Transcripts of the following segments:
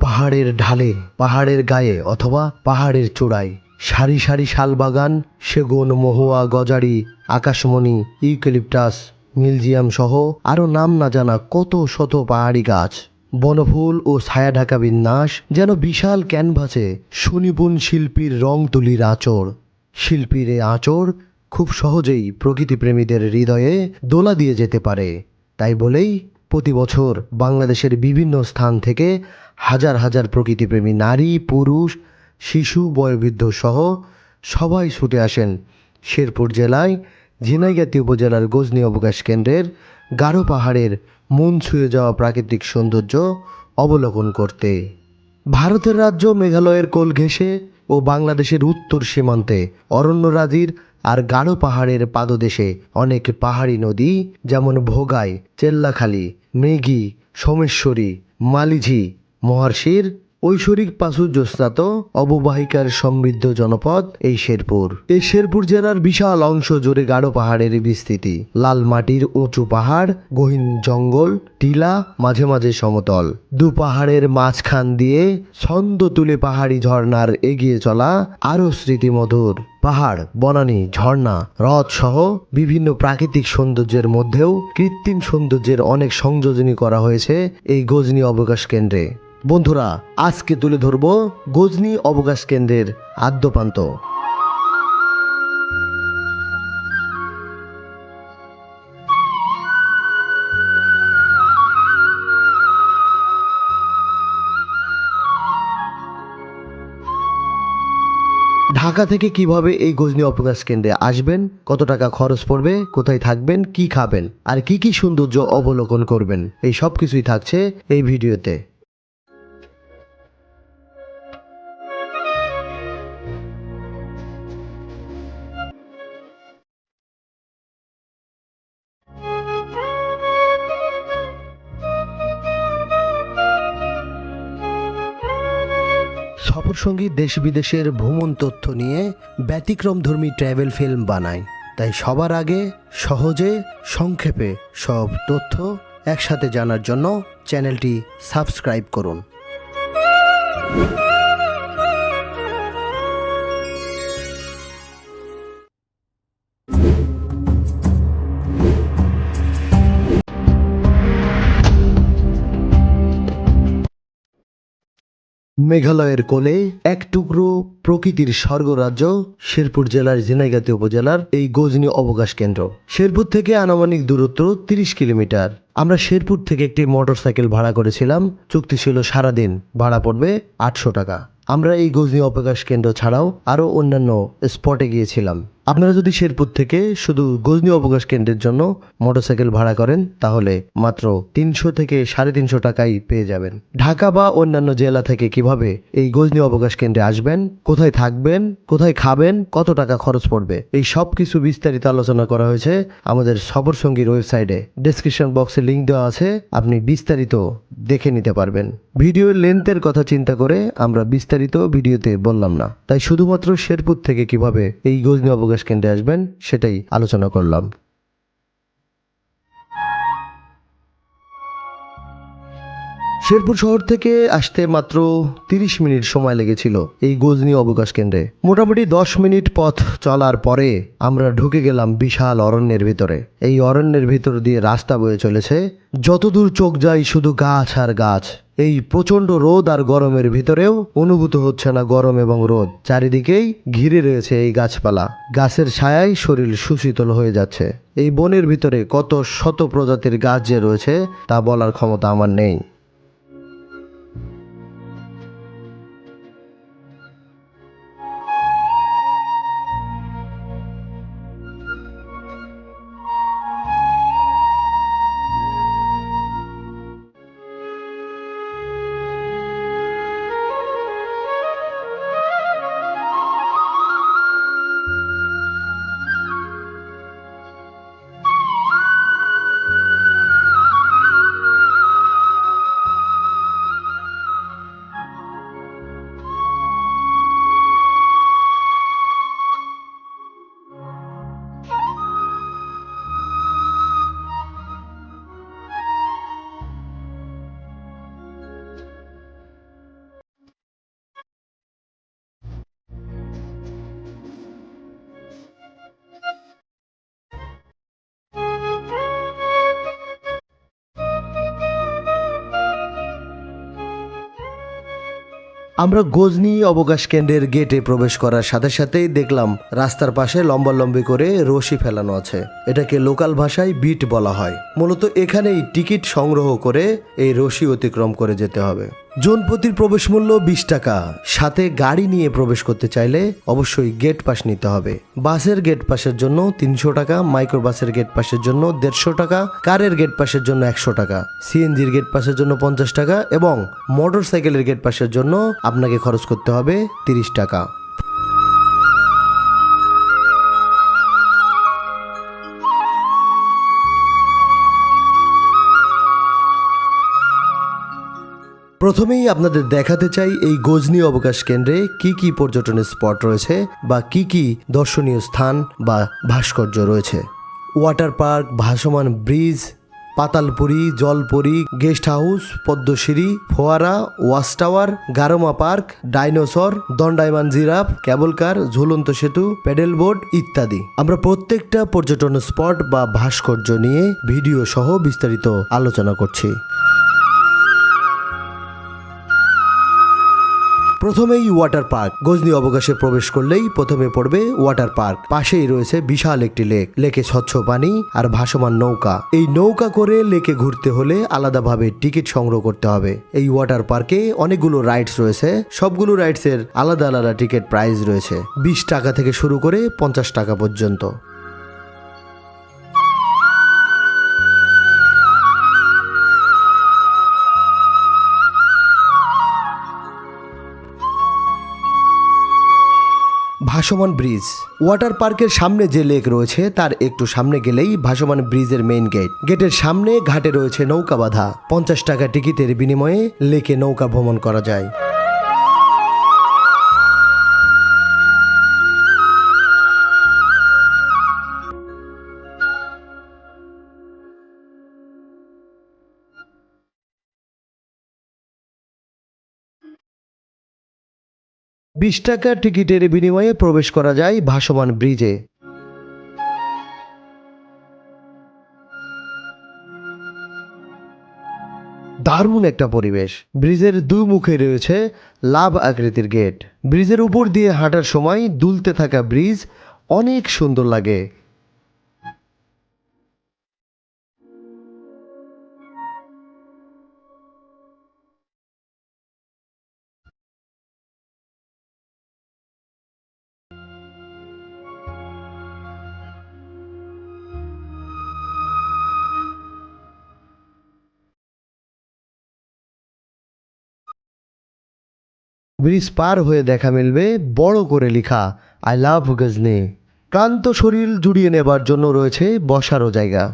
পাহাড়ের ঢালে, পাহাড়ের গায়ে অথবা পাহাড়ের চূড়ায়, সারি সারি শালবাগান সেগুন, মহুয়া, গজারি, আকাশমণি, ইউক্যালিপটাস মিলজিয়াম সহ আরও নাম না জানা কত শত পাহাড়ি গাছ। বনফুল ও ছায়া ঢাকা বিন্যাস যেন বিশাল ক্যানভাসে সুনিপুণ শিল্পীর রং তুলির আঁচড়। শিল্পীর এ আঁচড় খুব সহজেই প্রকৃতিপ্রেমীদের হৃদয়ে দোলা দিয়ে যেতে পারে। তাই বলেই প্রতি বছর বাংলাদেশের বিভিন্ন স্থান থেকে হাজার হাজার প্রকৃতিপ্রেমী নারী, পুরুষ, শিশু, বয়োবৃদ্ধ সহ সবাই ছুটে আসেন শেরপুর জেলায়। ঝিনাইগাতি উপজেলার গজনী অবকাশ কেন্দ্রের গাঢ় পাহাড়ের মন ছুঁয়ে যাওয়া প্রাকৃতিক সৌন্দর্য অবলোকন করতে। ভারতের রাজ্য মেঘালয়ের কোল ঘেঁষে ও বাংলাদেশের উত্তর সীমান্তে অরণ্যরাজির আর গাঢ় পাহাড়ের পাদদেশে অনেক পাহাড়ি নদী, যেমন ভোগাই, চেল্লাখালী মৃগী সোমেশ্বরী, মালিঝি, মহর্ষির ঐশ্বরিক প্রাচুর্যস্নাত অববাহিকার সমৃদ্ধ জনপদ এই শেরপুর। এই শেরপুর জেলার বিশাল অংশ জুড়ে গাঢ় পাহাড়ের বিস্তৃতি। লাল মাটির উঁচু পাহাড়, গহীন জঙ্গল, টিলা, মাঝে মাঝে সমতল। দু পাহাড়ের মাঝখান দিয়ে ছন্দ তুলে পাহাড়ি ঝর্ণার এগিয়ে চলা আরও স্মৃতিমধুর। পাহাড়, বনানী, ঝর্ণা, হ্রদ সহ বিভিন্ন প্রাকৃতিক সৌন্দর্যের মধ্যেও কৃত্রিম সৌন্দর্যের অনেক সংযোজনী করা হয়েছে এই গজনী অবকাশ কেন্দ্রে। বন্ধুরা, আজকে তুলে ধরব গজনী অবকাশ কেন্দ্রের আদ্যপান্ত। ঢাকা থেকে কীভাবে এই গজনী অবকাশ কেন্দ্রে আসবেন? কত টাকা খরচ পড়বে? কোথায় থাকবেন? কি খাবেন? আর কি কি সৌন্দর্য অবলোকন করবেন? এই সব কিছুই থাকছে এই ভিডিওতে। সফরসঙ্গী দেশ বিদেশের ভ্রমণ তথ্য নিয়ে ব্যতিক্রমধর্মী ট্র্যাভেল ফিল্ম বানায়। তাই সবার আগে সহজে, সংক্ষেপে সব তথ্য একসাথে জানার জন্য চ্যানেলটি সাবস্ক্রাইব করুন। মেঘালয়ের কোলে এক টুকরো প্রকৃতির স্বর্গরাজ্য শেরপুর জেলার ঝিনাইগাতি উপজেলার এই গজনী অবকাশ কেন্দ্র। শেরপুর থেকে আনুমানিক দূরত্ব তিরিশ কিলোমিটার। আমরা শেরপুর থেকে একটি মোটরসাইকেল ভাড়া করেছিলাম। চুক্তি ছিল সারাদিন। ভাড়া পড়বে আটশো টাকা। আমরা এই গজনী অবকাশ কেন্দ্র ছাড়াও আরও অন্যান্য স্পটে গিয়েছিলাম। আপনারা যদি শেরপুর থেকে শুধু গজনী অবকাশ কেন্দ্রের জন্য মোটরসাইকেল ভাড়া করেন, তাহলে মাত্র তিনশো থেকে সাড়ে তিনশো টাকাই পেয়ে যাবেন। ঢাকা বা অন্যান্য জেলা থেকে কীভাবে এই গজনী অবকাশ কেন্দ্রে আসবেন, কোথায় থাকবেন, কোথায় খাবেন, কত টাকা খরচ পড়বে, এই সব কিছু বিস্তারিত আলোচনা করা হয়েছে আমাদের সফর সঙ্গীর ওয়েবসাইটে। ডেসক্রিপশন বক্সে লিঙ্ক দেওয়া আছে, আপনি বিস্তারিত দেখে নিতে পারবেন। ভিডিওর লেন্থের কথা চিন্তা করে আমরা বিস্তারিত ভিডিওতে বললাম না। তাই শুধুমাত্র শেরপুর থেকে কীভাবে এই গজনী অবকাশ কেন্দ্রে আসবেন সেটাই আলোচনা করলাম। শেরপুর শহর থেকে আসতে মাত্র তিরিশ মিনিট সময় লেগেছিল এই গজনী অবকাশ কেন্দ্রে। মোটামুটি দশ মিনিট পথ চলার পরে আমরা ঢুকে গেলাম বিশাল অরণ্যের ভিতরে। এই অরণ্যের ভিতর দিয়ে রাস্তা বয়ে চলেছে, যতদূর চোখ যায় শুধু গাছ আর গাছ। এই প্রচণ্ড রোদ আর গরমের ভিতরেও অনুভূত হচ্ছে না গরম এবং রোদ। চারিদিকেই ঘিরে রয়েছে এই গাছপালা। গাছের ছায়ায় শরীর সুশীতল হয়ে যাচ্ছে। এই বনের ভিতরে কত শত প্রজাতির গাছ যে রয়েছে, তা বলার ক্ষমতা আমার নেই। আমরা গজনি অবকাশ কেন্দ্রের গেটে প্রবেশ করার সাথে সাথেই দেখলাম রাস্তার পাশে লম্বালম্বি করে রশি ফেলানো আছে। এটাকে লোকাল ভাষায় বিট বলা হয়। মূলত এখানেই টিকিট সংগ্রহ করে এই রশি অতিক্রম করে যেতে হবে। জনপ্রতির প্রবেশ মূল্য বিশ টাকা। সাথে গাড়ি নিয়ে প্রবেশ করতে চাইলে অবশ্যই গেট পাস নিতে হবে। বাসের গেট পাসের জন্য তিনশো টাকা মাইক্রো বাসের গেট পাসের জন্য দেড়শো টাকা, কারের গেট পাসের জন্য একশো টাকা, সিএনজির গেট পাসের জন্য পঞ্চাশ টাকা এবং মোটর সাইকেলের গেট পাসের জন্য আপনাকে খরচ করতে হবে তিরিশ টাকা। প্রথমেই আপনাদের দেখাতে চাই এই গজনি অবকাশ কেন্দ্রে কি কি পর্যটনের স্পট রয়েছে বা কি কি দর্শনীয় স্থান বা ভাস্কর্য রয়েছে। ওয়াটার পার্ক, ভাসমান ব্রিজ, পাতালপুরি, জলপুরি, গেস্ট হাউস, পদ্মশিরি, ফোয়ারা, watch tower, Garoma park, dinosaur, দণ্ডায়মান জিরাফ ক্যাবলকার ঝুলন্ত সেতু, প্যাডেল বোর্ড ইত্যাদি। আমরা প্রত্যেকটা পর্যটন স্পট বা ভাস্কর্য নিয়ে ভিডিও সহ বিস্তারিত আলোচনা করছি। প্রথমেই ওয়াটার পার্ক। গজনি অবকাশে প্রবেশ করলেই প্রথমে পড়বে ওয়াটার পার্ক। পাশেই রয়েছে বিশাল একটি লেক। লেকে স্বচ্ছ পানি আর ভাসমান নৌকা। এই নৌকা করে লেকে ঘুরতে হলে আলাদাভাবে টিকিট সংগ্রহ করতে হবে। এই ওয়াটার পার্কে অনেকগুলো রাইডস রয়েছে। সবগুলো রাইডসের আলাদা আলাদা টিকিট প্রাইস রয়েছে। বিশ টাকা থেকে শুরু করে পঞ্চাশ টাকা পর্যন্ত। ভাসমান ব্রিজ। ওয়াটার পার্কের সামনে যে লেক রয়েছে, তার একটু সামনে গেলেই ভাসমান ব্রিজের মেইন গেট। গেটের সামনে ঘাটে রয়েছে নৌকা বাঁধা। পঞ্চাশ টাকা টিকিটের বিনিময়ে লেকে নৌকা ভ্রমণ করা যায়। বিশ টাকা টিকিটের বিনিময়ে প্রবেশ করা যায় ভাসমান ব্রিজে। দারুণ একটা পরিবেশ। ব্রিজের দুই মুখে রয়েছে লাভ আকৃতির গেট। ব্রিজের উপর দিয়ে হাঁটার সময় দুলতে থাকা ব্রিজ অনেক সুন্দর লাগে। ব্রিজ পার হয়ে দেখা মিলবে বড় করে লেখা আই লাভ গজনি ক্লান্ত শরীর জুড়িয়ে নেবার জন্য রয়েছে বসারও জায়গা।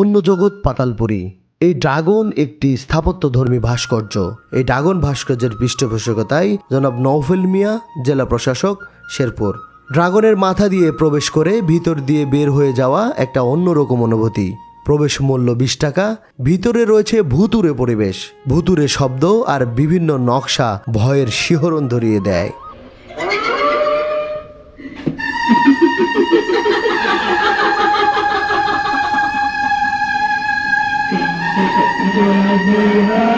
অন্য জগৎ পাতালপুরী। এই ড্রাগন একটি স্থাপত্যধর্মী ভাস্কর্য। এই ড্রাগন ভাস্কর্যের পৃষ্ঠপোষকতায় জনাব নৌফেল মিয়া, জেলা প্রশাসক, শেরপুর। ড্রাগনের মাথা দিয়ে প্রবেশ করে ভিতর দিয়ে বের হয়ে যাওয়া একটা অন্যরকম অনুভূতি। প্রবেশ মূল্য বিশ টাকা, ভিতরে রয়েছে ভুতুরে পরিবেশ। ভুতুরে শব্দ আর বিভিন্ন নকশা ভয়ের শিহরণ ধরিয়ে দেয়। Yeah.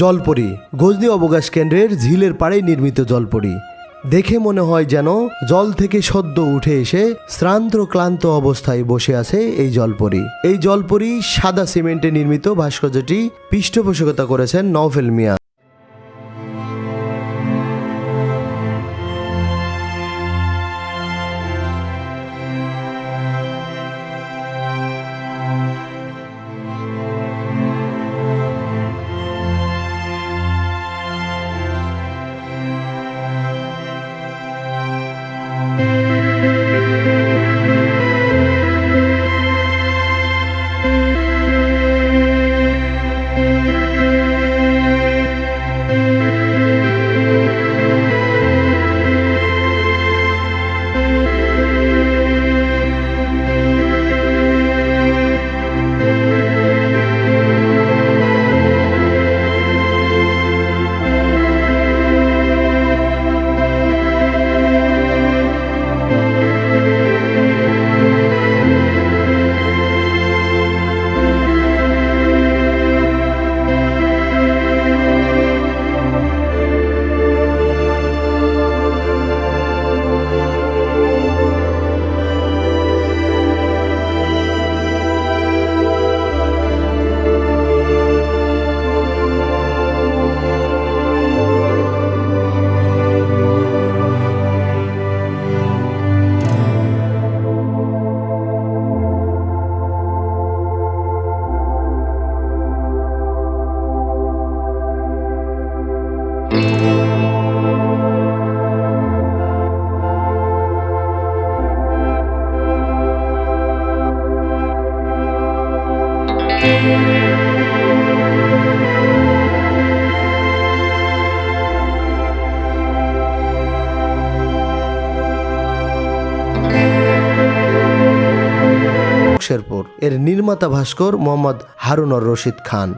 জলপরি, গজনি অবকাশ কেন্দ্রের ঝিলের পাড়ে নির্মিত জলপরি। দেখে মনে হয় যেন জল থেকে সদ্য উঠে এসে শ্রান্ত ক্লান্ত অবস্থায় বসে আছে এই জলপরি। এই জলপরি সাদা সিমেন্টে নির্মিত ভাস্কর্যটি পৃষ্ঠপোষকতা করেছেন নভেল মিয়া। নির্মাতা ভাস্কর মোহাম্মদ হারুনর রশিদ খান।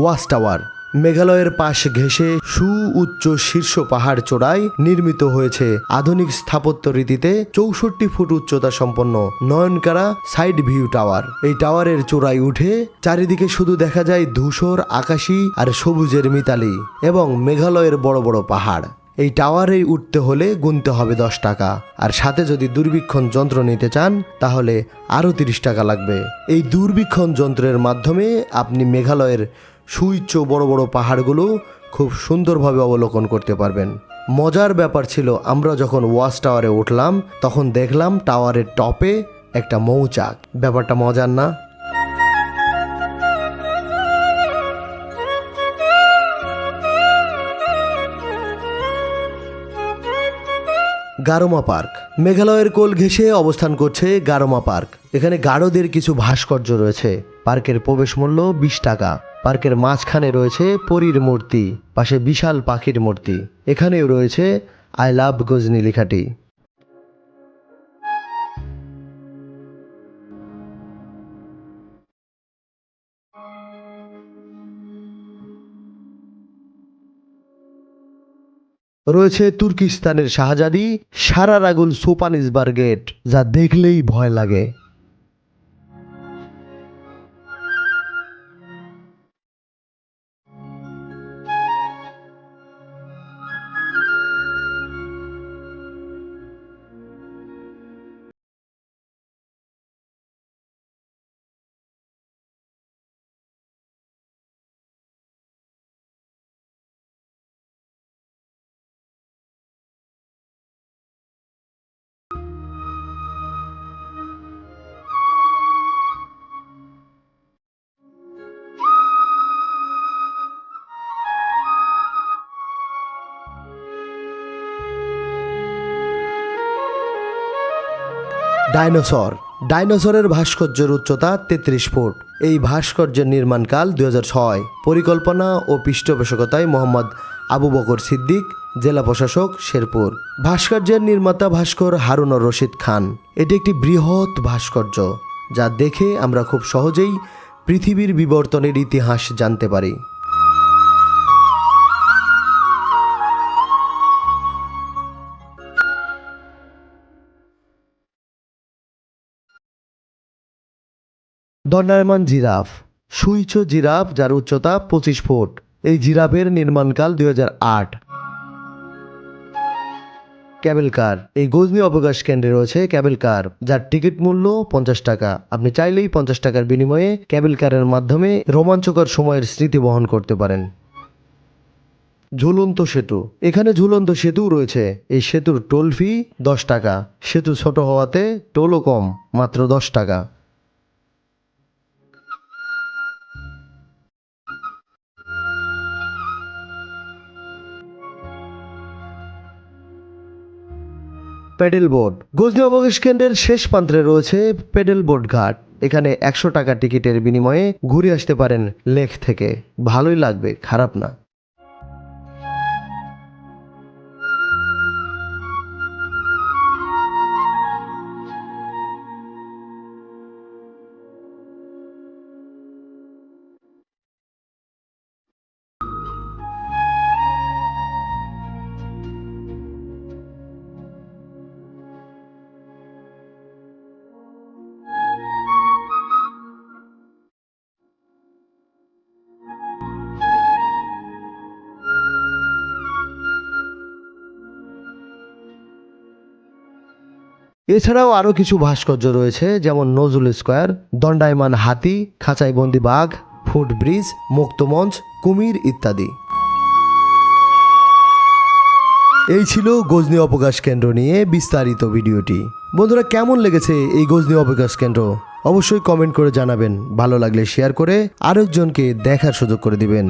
Watch tower. মেঘালয়ের পাশ ঘেঁষে সু উচ্চ শীর্ষ পাহাড় চূড়ায় নির্মিত হয়েছে আধুনিক স্থাপত্য রীতিতে চৌষট্টি ফুট উচ্চতা সম্পন্ন নয়নকারা সাইড ভিউ টাওয়ার। এই টাওয়ারের চূড়ায় উঠে চারিদিকে শুধু দেখা যায় ধূসর আকাশী আর সবুজের মিতালি এবং মেঘালয়ের বড় বড় পাহাড়। এই টাওয়ারে উঠতে হলে গুনতে হবে দশ টাকা। আর সাথে যদি দূরবীক্ষণ যন্ত্র নিতে চান, তাহলে আরও তিরিশ টাকা লাগবে। এই দূরবীক্ষণ যন্ত্রের মাধ্যমে আপনি মেঘালয়ের সুউচ্চ বড় বড় পাহাড়গুলো খুব সুন্দরভাবে অবলোকন করতে পারবেন। মজার ব্যাপার ছিল, আমরা যখন ওয়াচ টাওয়ারে উঠলাম, তখন দেখলাম টাওয়ারের টপে একটা মৌচাক। ব্যাপারটা মজার না? গারোমা পার্ক। মেঘালয়ের কোল ঘেঁষে অবস্থান করছে গারোমা পার্ক। এখানে গারোদের কিছু ভাস্কর্য রয়েছে। পার্কের প্রবেশ মূল্য বিশ টাকা। পার্কের মাঝখানে রয়েছে পরীর মূর্তি, পাশে বিশাল পাখির মূর্তি। এখানেও রয়েছে আই লাভ গজনি লেখাটি। রয়েছে তুর্কিস্তানের শাহজাদি সারারাগুল সোপানিসবার গেট যা দেখলেই ভয় লাগে। ডাইনোসর। ডাইনোসরের ভাস্কর্যের উচ্চতা তেত্রিশ ফুট। এই ভাস্কর্যের নির্মাণকাল দু হাজার ছয়। পরিকল্পনা ও পৃষ্ঠপোষকতায় মোহাম্মদ আবু বকর সিদ্দিক, জেলা প্রশাসক, শেরপুর। ভাস্কর্যের নির্মাতা ভাস্কর হারুনর রশিদ খান। এটি একটি বৃহৎ ভাস্কর্য, যা দেখে আমরা খুব সহজেই পৃথিবীর বিবর্তনের ইতিহাস জানতে পারি। দণ্ডায়মান জিরাফ। সুইচ জিরাফ, যার উচ্চতা পঁচিশ ফুট। এই জিরাফের নির্মাণকাল দুই আট। Cable car. এই গজনি অবকাশ কেন্দ্রে রয়েছে ক্যাবেল কার, যার টিকিট মূল্য পঞ্চাশ টাকা। আপনি চাইলেই পঞ্চাশ টাকার বিনিময়ে ক্যাবেল কারের মাধ্যমে রোমাঞ্চকর সময়ের স্মৃতি বহন করতে পারেন। ঝুলন্ত সেতু। এখানে ঝুলন্ত সেতু রয়েছে। এই সেতুর টোল ফি দশ টাকা। সেতু ছোট হওয়াতে টোলও কম, মাত্র দশ টাকা। Pedal board. গজনি অবকাশ কেন্দ্রের শেষ প্রান্তে রয়েছে প্যাডেল বোর্ড ঘাট। এখানে একশো টাকা টিকিটের বিনিময়ে ঘুরে আসতে পারেন লেখ থেকে। ভালোই লাগবে, খারাপ না। এছাড়াও আরও কিছু ভাস্কর্য রয়েছে, যেমন নজরুল স্কোয়ার, দণ্ডায়মান হাতি, খাঁচাইবন্দি বাঘ ফুট ব্রিজ মুক্তমঞ্চ, কুমির ইত্যাদি। এই ছিল গজনি অবকাশ কেন্দ্র নিয়ে বিস্তারিত ভিডিওটি। বন্ধুরা, কেমন লেগেছে এই গজনি অবকাশ কেন্দ্র? অবশ্যই কমেন্ট করে জানাবেন। ভালো লাগলে শেয়ার করে আরেকজনকে দেখার সুযোগ করে দিবেন।